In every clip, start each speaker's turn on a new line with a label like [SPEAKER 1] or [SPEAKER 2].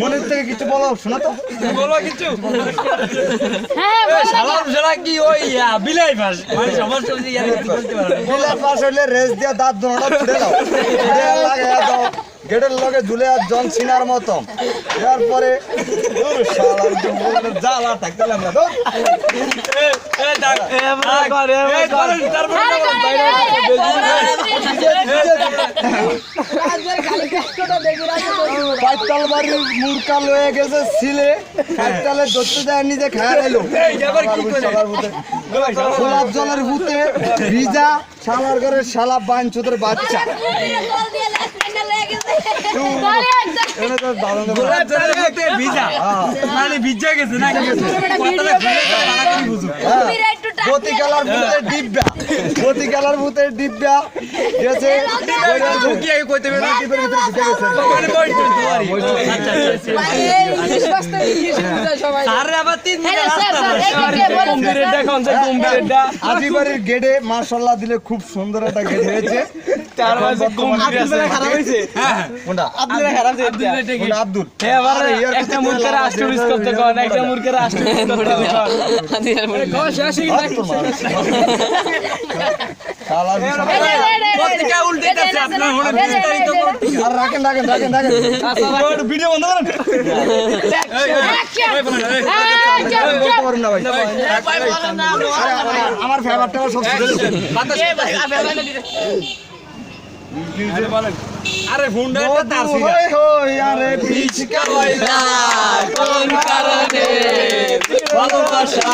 [SPEAKER 1] মনির থেকে কিছু বলো শোনা তো।
[SPEAKER 2] বলো কিছু।
[SPEAKER 3] হ্যাঁ
[SPEAKER 2] কি ওই বিলাই ফাঁস? মানে সমস্যা।
[SPEAKER 1] বিলের হইলে রেস দিয়ে দাঁত দাও। লাগাইয়া দাও গেটের লগে ঝুলে আর জন সিনার মতো এরপরে জ্বালা থাকতে লাগল না। পাঁচতাল বাড়ির মুরকা লয়ে গেছে ছিলে পাঁচতালে ধরতে যায় নিজে খায় এলো? গোলাপ জলের ভূতে ভিজা শালার ঘরে শালা বান চোদের বাচ্চা খেলার ভূতের ডিব্বা। খেলার ভূতের ডিব্বা গেছে
[SPEAKER 2] কি আগে কইতে না
[SPEAKER 1] ডিব্বার ভিতরে ঢুকে গেছে
[SPEAKER 2] মানে বইতে দুয়ারি আচ্ছা আচ্ছা আরে আবার
[SPEAKER 3] হ্যাঁ।
[SPEAKER 1] আজিবাড়ির গেটে মার্শাল্লাহ দিলে খুব সুন্দর একটা গেট হয়েছে।
[SPEAKER 2] হ্যাঁ।
[SPEAKER 1] আব্দুল
[SPEAKER 2] পত্রিকা আপনার বিস্তারিত
[SPEAKER 1] আর রাখেন রাখেন রাখেন রাখেন ভিডিও বন্ধ করেন আমার- ফেভারটা সব
[SPEAKER 2] আরে ফোনটা তার
[SPEAKER 1] আরে পিচকা
[SPEAKER 2] কইলা কোন কারণে ভালোবাসা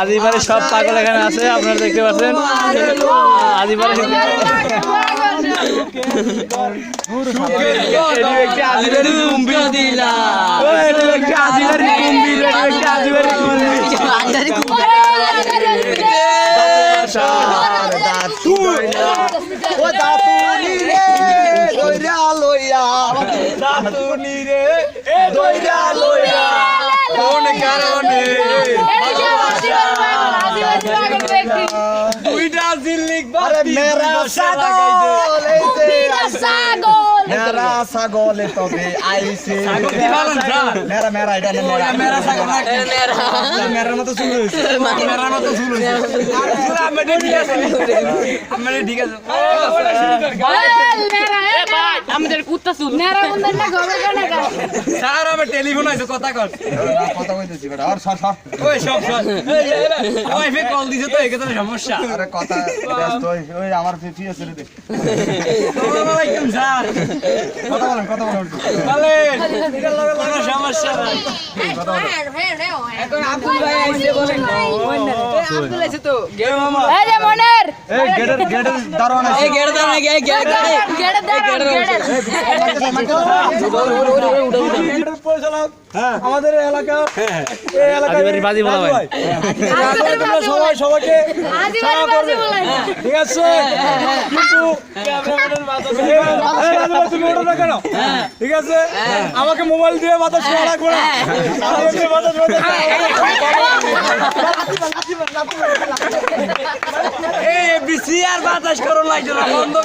[SPEAKER 4] আদিবারে সব পাগল এখানে আছে আপনারা দেখতে পাচ্ছেন। একটি আদিবারি কুম্ভীর
[SPEAKER 2] দিলা
[SPEAKER 4] ও, এটা একটি আদিবারি কুম্ভীর এটা একটি আদিবারি কুম্ভীর
[SPEAKER 1] ও দাতুনি রে দইরা লইয়া দাতুনি রে দইরা লইয়া
[SPEAKER 2] কোন কারণে দুইটা জিল্লিক
[SPEAKER 1] আরে মেরা ছাগল তবে আইছে মেরা মেরা এটা মেরা।
[SPEAKER 2] ছাগল
[SPEAKER 1] মতো হয়েছে।
[SPEAKER 2] মতো
[SPEAKER 3] আমাদের কুত্তা না গবে কানে
[SPEAKER 2] স্যার আমার টেলিফোন আছে কথা কর।
[SPEAKER 1] কথা কইতেছি বেটা। আর সর সর।
[SPEAKER 2] ওই সব সব ওয়াইফে কল দিছে তো একে তো সমস্যা।
[SPEAKER 1] আরে কথা ওই ওই আমার ফি ফি আছে রে
[SPEAKER 2] আসসালামু আলাইকুম স্যার
[SPEAKER 1] কথা বলেন কথা বলেন
[SPEAKER 2] বলেন কোনো সমস্যা নাই
[SPEAKER 3] এখন আব্দুল ভাই আইছে বলেন আব্দুল আইছে তো এই যে মনের
[SPEAKER 1] এই গেটের গেটের দারোয়ান আছে
[SPEAKER 3] গেড়ে দাও না গেড়ে গেড়ে গেড়ে গেড়ে গেড়ে
[SPEAKER 5] আমাদের এলাকা এই এলাকায়
[SPEAKER 4] বাজি বলা হয়।
[SPEAKER 5] তোমরা সবাই সবাইকে
[SPEAKER 3] আদিবাসী বাজে বলেন
[SPEAKER 5] ঠিক আছে? কিন্তু এই, এই, আদিবাসী, তুমি ওটা না কেন? ঠিক আছে? আমাকে মোবাইল দিয়ে বাতাস শোনা না আমাকে বাতাস বাতাস
[SPEAKER 2] এই বিসি আর বাতাস করো লাগছে না বন্ধ